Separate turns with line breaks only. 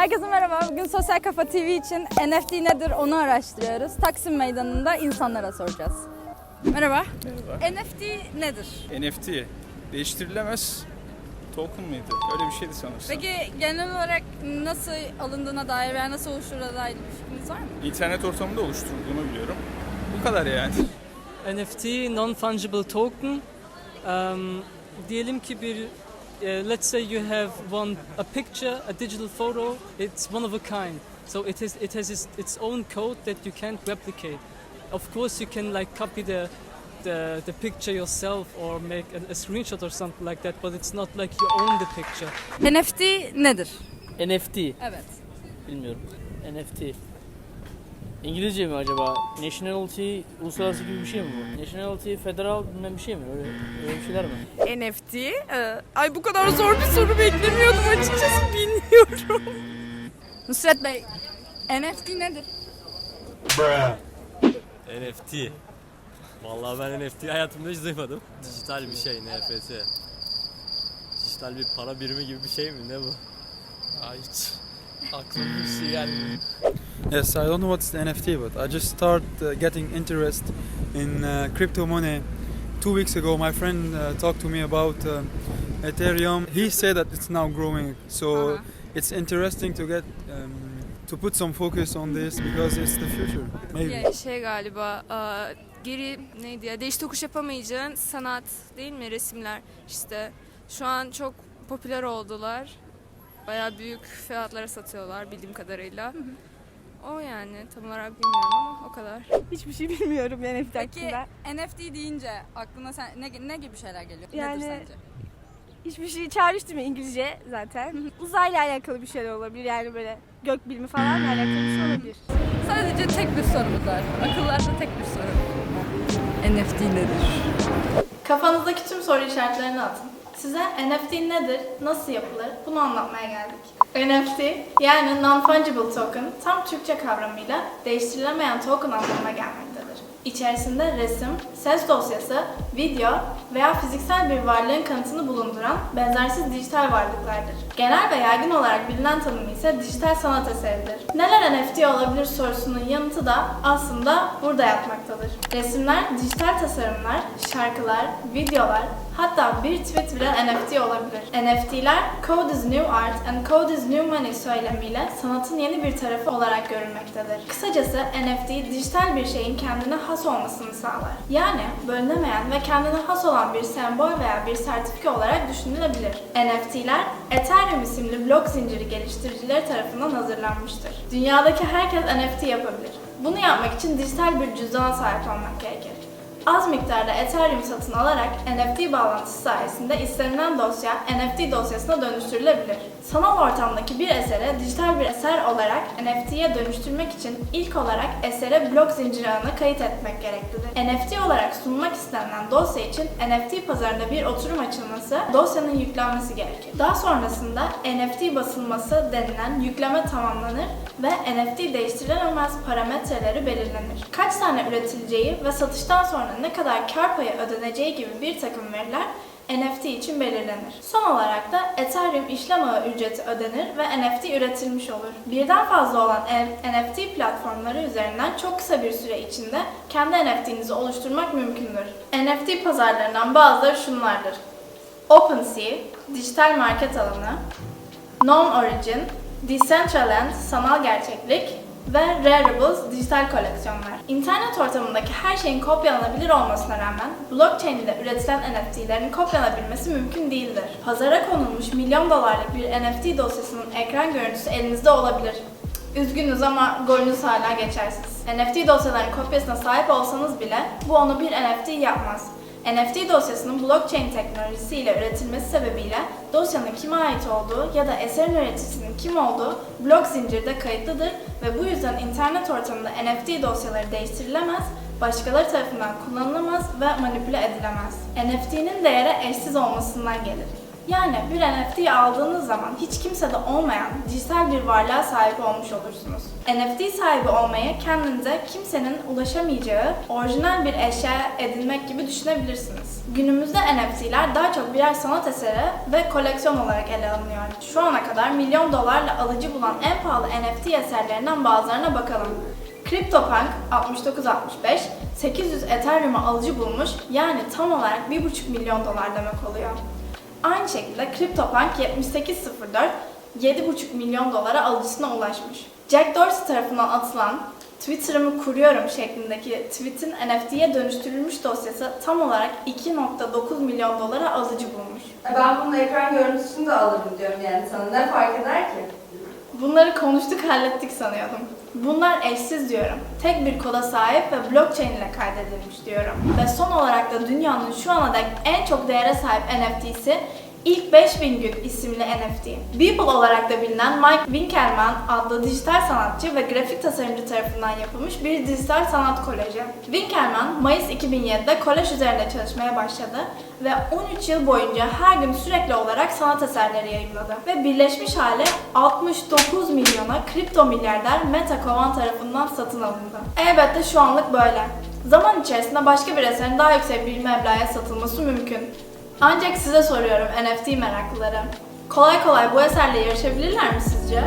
Herkese merhaba. Bugün Sosyal Kafa TV için NFT nedir onu araştırıyoruz. Taksim Meydanı'nda insanlara soracağız. Merhaba.
Merhaba.
NFT nedir?
NFT değiştirilemez token mıydı? Öyle bir şeydi sanırsam.
Peki genel olarak nasıl alındığına dair veya nasıl oluşturulduğuna dair bir fikriniz var mı?
İnternet ortamında oluşturulduğunu biliyorum. Bu kadar yani.
NFT non-fungible token. Um, diyelim ki bir eh, let's say you have one a picture, a digital photo. It's one of a kind. So it is it has its, its own code that you can't replicate. Of course, you can like copy the the, the picture yourself or make a, a screenshot or something like that, but it's not like you own the picture.
NFT nedir?
NFT
Evet.
bilmiyorum. NFT. İngilizce mi acaba? Nationality uluslararası gibi bir şey mi bu? Nationality federal bilmem bir şey mi? Öyle, öyle bir şeyler mi?
NFT. Ee, ay bu kadar zor bir soru beklemiyordum açıkçası bilmiyorum.
Nusret Bey, NFT nedir?
NFT. Vallahi ben NFT hayatımda hiç duymadım. Dijital bir şey NFT. Dijital bir para birimi gibi bir şey mi ne bu? Ya hiç aklıma bir şey gelmiyor.
Yes, I don't know what's the NFT, but I just started uh, getting interest in uh, crypto money. Two weeks ago, my friend uh, talked to me about uh, Ethereum. He said that it's now growing, so
Uh-huh.
it's interesting to get um, to put some focus on this because it's the future. Maybe.
Yeah.
Şey galiba aa, geri neydi ya değiş tokuş yapamayacağın sanat değil mi resimler işte şu an çok popüler oldular. Bayağı büyük fiyatlara satıyorlar bildiğim kadarıyla. O yani tam olarak bilmiyorum ama o kadar.
Hiçbir şey bilmiyorum NFT
Peki
hakkında.
NFT deyince aklına sen ne, ne gibi şeyler geliyor?
Yani-
Nedir sence?
Hiçbir şey çağrıştırmıyor İngilizce zaten. Uzayla alakalı bir şeyler olabilir yani böyle gök bilimi falanla alakalı bir şey olabilir.
Sadece tek bir sorumuz var. Akıllarda tek bir soru. NFT nedir?
Kafanızdaki tüm soru işaretlerini atın. Size NFT nedir, nasıl yapılır bunu anlatmaya geldik. NFT yani Non-Fungible Token tam Türkçe kavramıyla değiştirilemeyen token anlamına gelmektedir. İçerisinde resim, ses dosyası, video veya fiziksel bir varlığın kanıtını bulunduran benzersiz dijital varlıklardır. Genel ve yaygın olarak bilinen tanımı ise dijital sanat eseridir. Neler NFT olabilir sorusunun yanıtı da aslında burada yatmaktadır. Resimler, dijital tasarımlar, şarkılar, videolar, hatta bir tweet bile NFT olabilir. NFT'ler Code is New Art and Code is New Money söylemiyle sanatın yeni bir tarafı olarak görülmektedir. Kısacası NFT dijital bir şeyin kendine has olmasını sağlar. Yani bölünemeyen ve kendine has olan bir sembol veya bir sertifika olarak düşünülebilir. NFT'ler Ethereum isimli blok zinciri geliştiricileri tarafından hazırlanmıştır. Dünyadaki herkes NFT yapabilir. Bunu yapmak için dijital bir cüzdana sahip olmak gerekir. Az miktarda Ethereum satın alarak NFT bağlantısı sayesinde istenilen dosya NFT dosyasına dönüştürülebilir. Sanal ortamdaki bir esere dijital bir eser olarak NFT'ye dönüştürmek için ilk olarak esere blok zinciri ağına kayıt etmek gereklidir. NFT olarak sunulmak istenilen dosya için NFT pazarında bir oturum açılması, dosyanın yüklenmesi gerekir. Daha sonrasında NFT basılması denilen yükleme tamamlanır ve NFT değiştirilemez parametreleri belirlenir. Kaç tane üretileceği ve satıştan sonra ne kadar kar payı ödeneceği gibi bir takım veriler NFT için belirlenir. Son olarak da Ethereum işlem ağı ücreti ödenir ve NFT üretilmiş olur. Birden fazla olan NFT platformları üzerinden çok kısa bir süre içinde kendi NFT'nizi oluşturmak mümkündür. NFT pazarlarından bazıları şunlardır. OpenSea, dijital market alanı, Non-Origin, Decentraland, sanal gerçeklik ve Raribles dijital koleksiyonlar. İnternet ortamındaki her şeyin kopyalanabilir olmasına rağmen blockchain ile üretilen NFT'lerin kopyalanabilmesi mümkün değildir. Pazara konulmuş milyon dolarlık bir NFT dosyasının ekran görüntüsü elinizde olabilir. Üzgünüz ama golünüz hala geçersiz. NFT dosyaların kopyasına sahip olsanız bile bu onu bir NFT yapmaz. NFT dosyasının blockchain teknolojisiyle üretilmesi sebebiyle dosyanın kime ait olduğu ya da eserin üreticisinin kim olduğu blok zincirde kayıtlıdır ve bu yüzden internet ortamında NFT dosyaları değiştirilemez, başkaları tarafından kullanılamaz ve manipüle edilemez. NFT'nin değeri eşsiz olmasından gelir. Yani bir NFT aldığınız zaman hiç kimsede olmayan dijital bir varlığa sahip olmuş olursunuz. NFT sahibi olmayı kendinize kimsenin ulaşamayacağı orijinal bir eşya edinmek gibi düşünebilirsiniz. Günümüzde NFT'ler daha çok birer sanat eseri ve koleksiyon olarak ele alınıyor. Şu ana kadar milyon dolarla alıcı bulan en pahalı NFT eserlerinden bazılarına bakalım. CryptoPunk 6965 800 Ethereum'a alıcı bulmuş yani tam olarak 1,5 milyon dolar demek oluyor. Aynı şekilde CryptoPunk 7804 7,5 milyon dolara alıcısına ulaşmış. Jack Dorsey tarafından atılan Twitter'ımı kuruyorum şeklindeki tweet'in NFT'ye dönüştürülmüş dosyası tam olarak 2.9 milyon dolara alıcı bulmuş.
Ben bunun ekran görüntüsünü de alırım diyorum yani sana. Ne fark eder ki?
Bunları konuştuk hallettik sanıyordum. Bunlar eşsiz diyorum. Tek bir koda sahip ve blockchain ile kaydedilmiş diyorum. Ve son olarak da dünyanın şu ana dek en çok değere sahip NFT'si İlk 5000 gün isimli NFT. Beeple olarak da bilinen Mike Winkelmann adlı dijital sanatçı ve grafik tasarımcı tarafından yapılmış bir dijital sanat kolajı. Winkelmann Mayıs 2007'de kolaj üzerinde çalışmaya başladı ve 13 yıl boyunca her gün sürekli olarak sanat eserleri yayınladı. Ve birleşmiş hali 69 milyona kripto milyarder Meta Kovan tarafından satın alındı. Elbette şu anlık böyle. Zaman içerisinde başka bir eserin daha yüksek bir meblağa satılması mümkün. Ancak size soruyorum NFT meraklıları. Kolay kolay bu eserle yarışabilirler mi sizce?